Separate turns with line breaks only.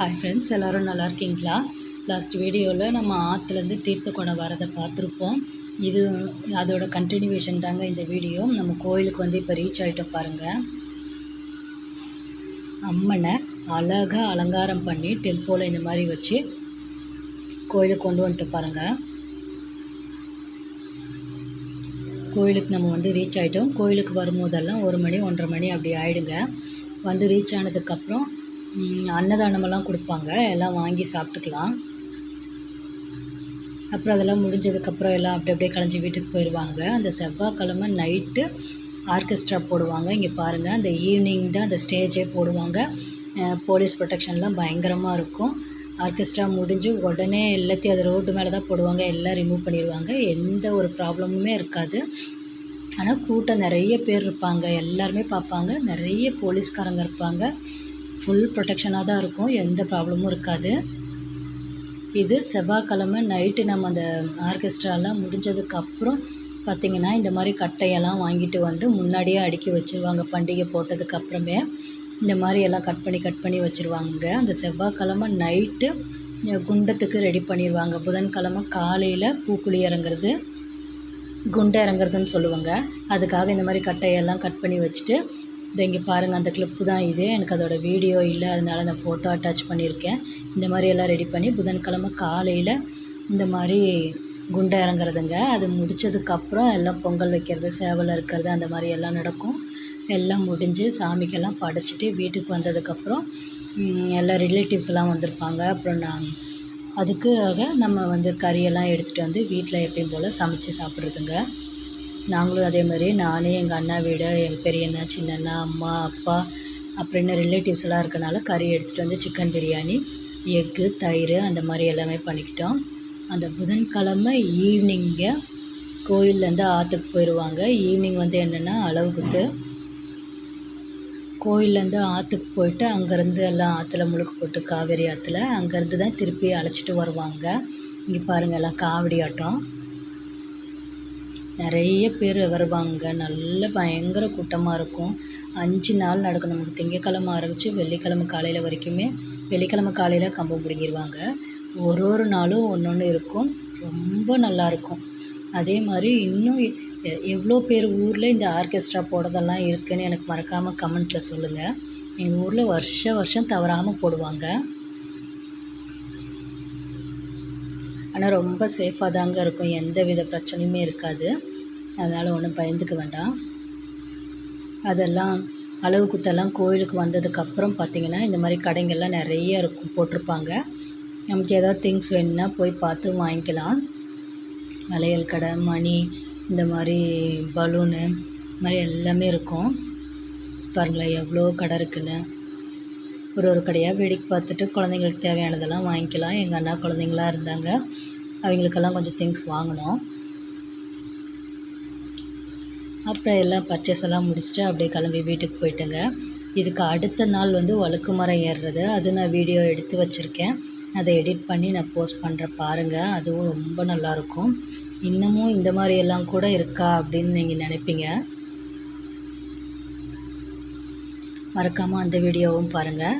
Hi friends எல்லோரும் நல்லா இருக்கீங்களா? லாஸ்ட் வீடியோவில் நம்ம ஆற்றுலேருந்து தீர்த்த குடம் வரதை பார்த்துருப்போம். இது அதோட கண்டினியூவேஷன் தாங்க இந்த வீடியோ நம்ம கோயிலுக்கு வந்து இப்போ ரீச் ஆகிட்டோம் பாருங்கள் அம்மனை அழகாக அலங்காரம் பண்ணி டெம்போவில் இந்த மாதிரி வச்சு கோயிலுக்கு கொண்டு வந்துட்டு பாருங்கள் கோயிலுக்கு நம்ம வந்து ரீச் ஆகிட்டோம் கோயிலுக்கு வரும்போதெல்லாம் ஒரு மணி ஒன்றரை மணி அப்படி ஆகிடுங்க வந்து ரீச் ஆனதுக்கப்புறம் அன்னதானமெல்லாம் கொடுப்பாங்க. எல்லாம் வாங்கி சாப்பிட்டுக்கலாம். அப்புறம் அதெல்லாம் முடிஞ்சதுக்கப்புறம் எல்லாம் அப்படி அப்படியே கலைஞ்சி வீட்டுக்கு போயிடுவாங்க. அந்த செவ்வாய்க்கிழமை நைட்டு ஆர்கெஸ்ட்ரா போடுவாங்க. இங்கே பாருங்கள் அந்த ஈவினிங் தான் அந்த ஸ்டேஜே போடுவாங்க. போலீஸ் ப்ரொடெக்ஷன்லாம் பயங்கரமாக இருக்கும். ஆர்கெஸ்ட்ரா முடிஞ்சு உடனே எல்லாத்தையும் அது ரோட்டு மேலே தான் போடுவாங்க. எல்லாம் ரிமூவ் பண்ணிடுவாங்க. எந்த ஒரு ப்ராப்ளமுமே இருக்காது. ஆனால் கூட்டம் நிறைய பேர் இருப்பாங்க. எல்லாருமே பார்ப்பாங்க. நிறைய போலீஸ்காரங்க இருப்பாங்க. ஃபுல் ப்ரொடெக்ஷனாக தான் இருக்கும். எந்த ப்ராப்ளமும் இருக்காது. இது செவ்வாய்க்கிழமை நைட்டு நம்ம அந்த ஆர்கெஸ்ட்ராலாம் முடிஞ்சதுக்கப்புறம் பார்த்திங்கன்னா இந்த மாதிரி கட்டையெல்லாம் வாங்கிட்டு வந்து முன்னாடியே அடுக்கி வச்சுருவாங்க. பண்டிகை போட்டதுக்கப்புறமே இந்த மாதிரி எல்லாம் கட் பண்ணி கட் பண்ணி வச்சுருவாங்க. அந்த செவ்வாய்க்கிழமை நைட்டு குண்டத்துக்கு ரெடி பண்ணிடுவாங்க புதன்கிழமை காலையில் பூக்குழி இறங்குறது குண்டை இறங்குறதுன்னு சொல்லுவாங்க. அதுக்காக இந்த மாதிரி கட்டையெல்லாம் கட் பண்ணி வச்சுட்டு இதை இங்கே பாருங்கள் அந்த கிளிப்பு தான் இது. எனக்கு அதோடய வீடியோ இல்லை அதனால் நான் ஃபோட்டோ அட்டாச் பண்ணியிருக்கேன். இந்த மாதிரி எல்லாம் ரெடி பண்ணி புதன்கிழமை காலையில் இந்த மாதிரி குண்டை இறங்குறதுங்க. அது முடித்ததுக்கப்புறம் எல்லாம் பொங்கல் வைக்கிறது சேவலை இருக்கிறது அந்த மாதிரி எல்லாம் நடக்கும். எல்லாம் முடிஞ்சு சாமிக்கெல்லாம் படைச்சிட்டு வீட்டுக்கு வந்ததுக்கப்புறம் எல்லா ரிலேட்டிவ்ஸ்லாம் வந்திருப்பாங்க. அப்புறம் நான் அதுக்காக நம்ம வந்து கறியெல்லாம் எடுத்துகிட்டு வந்து வீட்டில் எப்பயும் போல் சமைச்சு சாப்பிட்றதுங்க. நாங்களும் அதே மாதிரி நான் எங்கள் அண்ணா வீடு எங்கள் பெரியண்ணா சின்னண்ணா அம்மா அப்பா அப்புறம் என்ன ரிலேட்டிவ்ஸ் எல்லாம் இருக்கனால கறி எடுத்துகிட்டு வந்து சிக்கன் பிரியாணி எக்கு தயிர் அந்த மாதிரி எல்லாமே பண்ணிக்கிட்டோம். அந்த புதன்கிழமை ஈவினிங்க கோயிலேருந்து ஆற்றுக்கு போயிடுவாங்க ஈவினிங் வந்து என்னென்னா அளவு குத்து. கோயிலேருந்து ஆற்றுக்கு போயிட்டு அங்கேருந்து எல்லாம் ஆற்றுல முழுக்கு போட்டு காவேரி ஆற்றுல அங்கேருந்து தான் திருப்பி அழைச்சிட்டு வருவாங்க. இங்கே பாருங்கள் எல்லாம் காவடி ஆட்டம். நிறைய பேர் வருவாங்க. நல்ல பயங்கர கூட்டமாக இருக்கும். அஞ்சு நாள் நடக்கும். நமக்கு திங்கக்கிழம ஆரம்பித்து வெள்ளிக்கிழம காலையில் வரைக்குமே வெள்ளிக்கிழமை காலையில் கம்பம் பிடிங்கிடுவாங்க ஒரு ஒரு நாளும் ஒன்று ஒன்று இருக்கும். ரொம்ப நல்லாயிருக்கும் அதே மாதிரி இன்னும் எவ்வளோ பேர் ஊரில் இந்த ஆர்கெஸ்ட்ரா போடுறதெல்லாம் இருக்குதுன்னு எனக்கு மறக்காமல் கமெண்ட்டில் சொல்லுங்கள் எங்கள் ஊரில் வருஷ வருஷம் தவறாமல் போடுவாங்க. ஆனால் ரொம்ப சேஃபாக தாங்க இருக்கும். எந்த வித பிரச்சனையுமே இருக்காது. அதனால் ஒன்றும் பயந்துக்க வேண்டாம். அதெல்லாம் அளவு குத்தெல்லாம் கோயிலுக்கு வந்ததுக்கப்புறம் பார்த்திங்கன்னா இந்த மாதிரி கடைங்கள்லாம் நிறைய இருக்கும் போட்டிருப்பாங்க. நமக்கு ஏதாவது திங்ஸ் வேணும்னா போய் பார்த்து வாங்கிக்கலாம். வளையல் கடை மணி இந்த மாதிரி பலூனு இது மாதிரி எல்லாமே இருக்கும். பாருங்களேன் எவ்வளோ கடை இருக்குன்னு. ஒரு ஒரு கடையாக வேடிக்கை பார்த்துட்டு குழந்தைங்களுக்கு தேவையானதெல்லாம் வாங்கிக்கலாம். எங்கள் அண்ணா குழந்தைங்களாம் இருந்தாங்க. அவங்களுக்கெல்லாம் கொஞ்சம் திங்ஸ் வாங்கினோம் அப்புறம் எல்லாம் பர்ச்சேஸ் எல்லாம் முடிச்சுட்டு அப்படியே கிளம்பி வீட்டுக்கு போயிட்டேங்க. இதுக்கு அடுத்த நாள் வந்து வழுக்கு மரம் ஏறுறது. அது நான் வீடியோ எடுத்து வச்சுருக்கேன். அதை எடிட் பண்ணி நான் போஸ்ட் பண்ணுறேன் பாருங்கள் அதுவும் ரொம்ப நல்லாயிருக்கும் இன்னமும் இந்த மாதிரி எல்லாம் கூட இருக்கா அப்படின்னு நீங்கள் நினைப்பீங்க. மறக்காமல் அந்த வீடியோவும் பாருங்கள்